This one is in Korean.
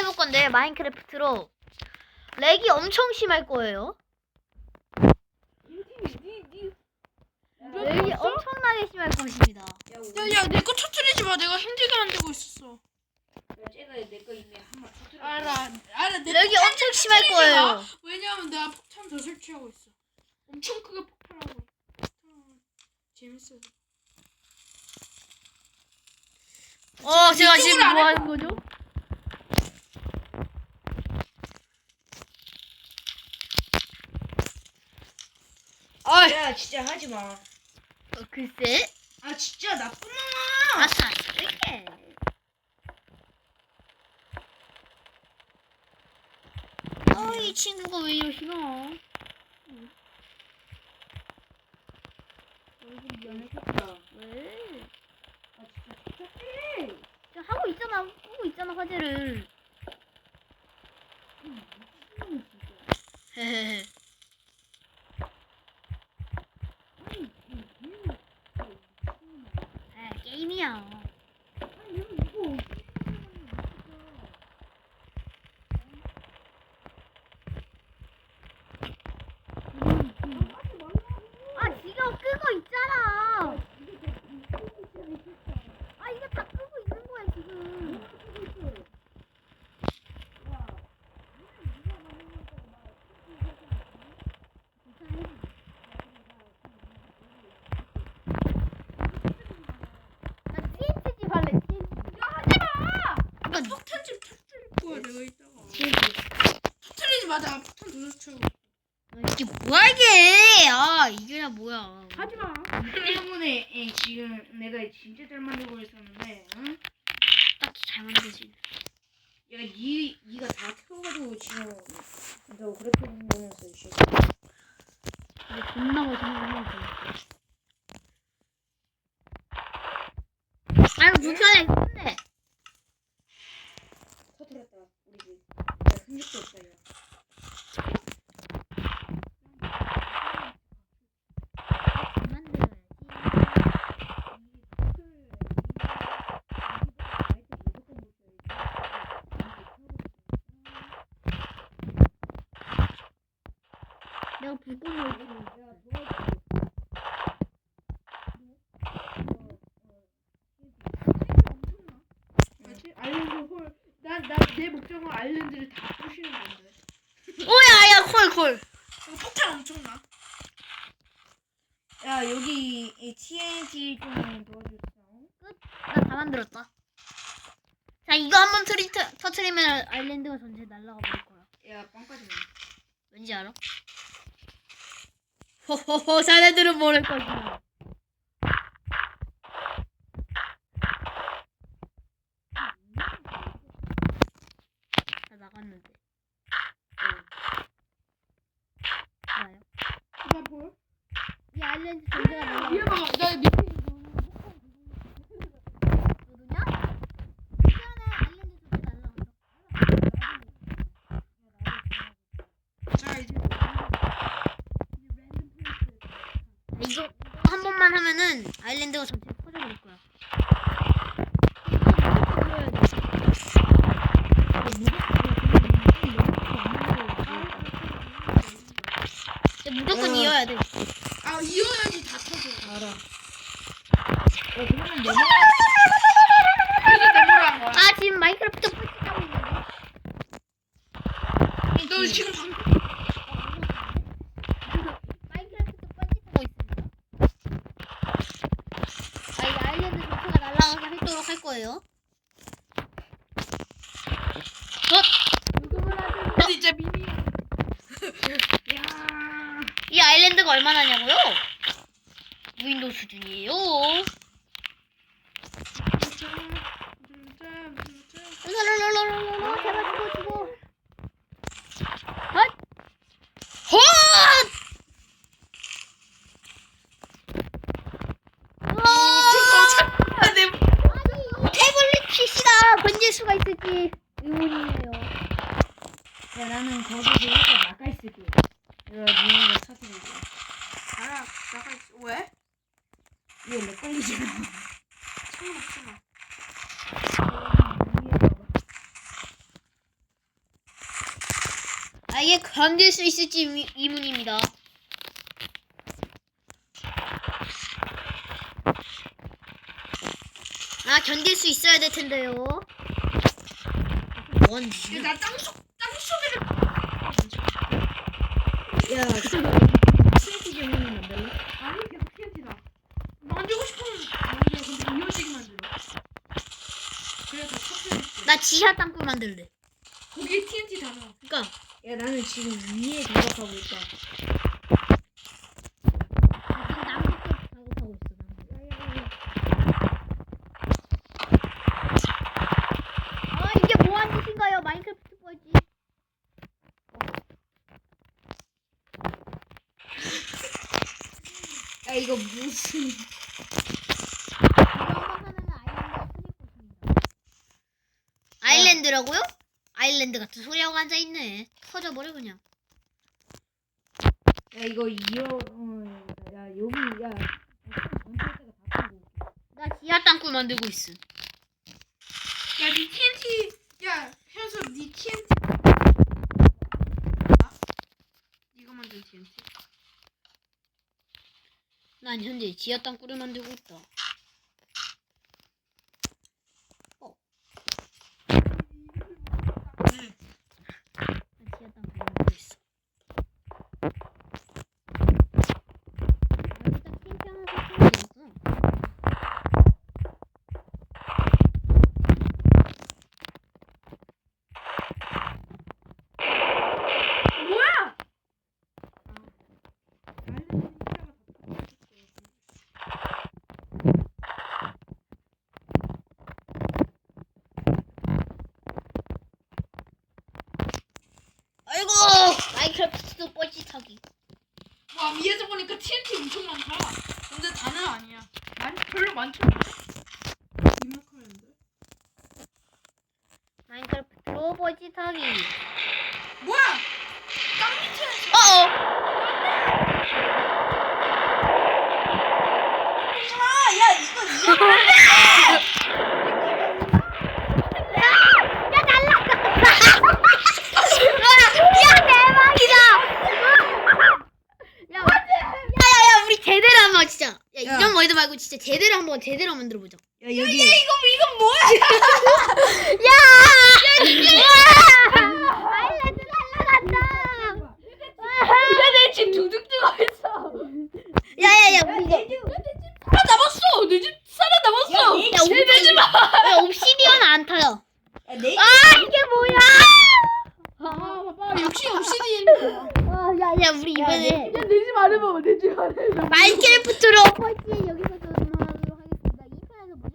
해볼 건데 마인크래프트로 렉이 엄청 심할 거예요. 렉이 엄청나게 심할 것입니다. 야, 야야 내거 터트리지 마. 내가 힘들게 만들고 있었어. 내거 이미 한번. 알아 알아. 내 렉이 폭탄 엄청 심할 터트리지 거예요. 마. 왜냐면 내가 폭탄 더 설치하고 있어. 엄청 크게 폭발하고. 재밌어. 어, 제가 지금 뭐할 하는 거죠? 아, 야, 진짜 하지 마. 어, 글쎄. 아, 진짜 나쁜 놈아. 아싸, 이렇게. 어, 이 친구가 왜 이러시나? 미안했다. 왜? 아, 진짜. 저 하고 있잖아, 하고 있잖아, 화제를. 헤헤헤. 아, 게임이야. 아, 지금 끄고 있잖아. 아, 이거 다 끄고 있는 거야, 지금. 나 TNT 집 할래, TNT. 나 폭탄 좀 터트릴 거야 내가 이따가. TNT. 나 폭탄 더 설치하고. 이게 뭐야, 이게. 아, 이게 뭐야. 하지 마. 때문에 에, 지금 내가 진짜 잘 만들고 있었는데, 응? 딱히 잘 만들지. 야, 니, 니가 다 태워가지고 지금 너 그렇게 보면서 이 새끼. 근데 존나 멋있는 거 아이고, 불편해, 근데. 터뜨렸다, 우리 집. 야, 흔적도 없다, 야. 내가 불 끄고 있어. 뭐지? 아일랜드 홀. 난나 내 목적은 아일랜드를 다 부시는 건데. 오야, 야, 콜, 콜. 어, 폭탄 엄청나. 야, 여기 이 TNT 좀 도와줬어. 나다 만들었다. 자, 이거 한번 트리, 터, 터트리면 아일랜드가 전체 날아가 버릴 거야. 야, 빵까지 마. 왠지 알아? 호호호, 자네들은 모를 거지. 다 나갔는데. 좋아요. 나 볼. 이 아일랜드 전체가 날아가. 얘 봐봐. 나 밑에 누구냐? 미안해, 아일랜드 전체 날아간다. 자 이제 이거 한 번만 하면은 아일랜드가 전체 퍼져버릴 거야. 무조건 이어야 돼. 아 이어야지 다 터져. 알아. 야, 그러면 거야. 아 지금 마인크래프트 뿔짓하고 있는데. 너 지금 방금 마인크래프트 뻘짓하고 있습니다. 아, 이 아일랜드 전체가 날아가게 하도록 할 거예요. 어? 진짜 미미. 야. 이 아일랜드가 얼마나냐고요? 무인도 수준이에요. 랄랄랄랄랄라, 제발 죽어, 죽어. 헛! 헛! 우와! 내 아니, 이 태블릿 수가 있을지 의문이에요. 야, 나는 거기서 일단 나가 있을게. 야, 니네 터뜨리고. 알아 나가 있어. 왜? 이거 렉 걸리잖아. 상관없잖아. 견딜 수 있을지 의- 의문입니다. 아 견딜 수 있어야 될 텐데요. 야, 나 땅속 땅속에를 야, TNT 좀 하면 안 될래? 아니 계속 TNT다. 만들고 싶으면 만들어. 근데 이어지게 만들어. 그래 더 터뜨릴게. 나 지하 땅굴 만들래. 거기에 TNT 다 넣어. 그러니까 야, 나는 지금 위에 도박하고 있다. 지금 남북 쪽 작업하고 있어. 남북. 아 이게 뭐한 짓인가요, 마인크래프트 뻘지? 야, 이거 무슨. 아일랜드라고요? 아일랜드 같은 소리하고 앉아 있네. 터져버려 그냥. 야, 이거 이어, 어, 야, 여기, 야. 나 지하 땅굴 만들고 있음. 야, 니 TNT. 야, 현수, 니 TNT. 아? 네가 만든 TNT. 난 현재 지하 땅굴을 만들고 있다. 네. 난 지하 땅굴 만들고 있어. 여기다 캠핑 하나 설치해야겠구나. 뭐야? 아이고 마인크래프트도 뻘짓하기. 와 위에서 보니까 TNT 엄청 많다. 근데 다는 아니야. 많 별로 많지 않아. 이만큼 했는데. 마인크래프트로 뻘짓하기. 뭐야? 땅 밑에. 어어. 아, 야 이거 이거. 야 날라갔다. 야 대박이다. 야, 야야야 우리 제대로 한번 진짜. 야, 월드 말고 진짜 제대로 한번 제대로 만들어 보자. 야, 여기. 이거 이건 뭐야? 야! 아일랜드 날라갔다. 내집 두둑 들어 있어. 야야야 우리 이거 살아남았어. 내 집 살아남았어. 야, 내 야, 옵시디언 야, 옵시디언 안 타요. 아 이게 뭐야? 아 봐봐 역시 옵시디언. 아, 야야 우리 이번에 야내집 아래 봐봐 내 집 아래. 마인크래프트로. 펄지 여기서 저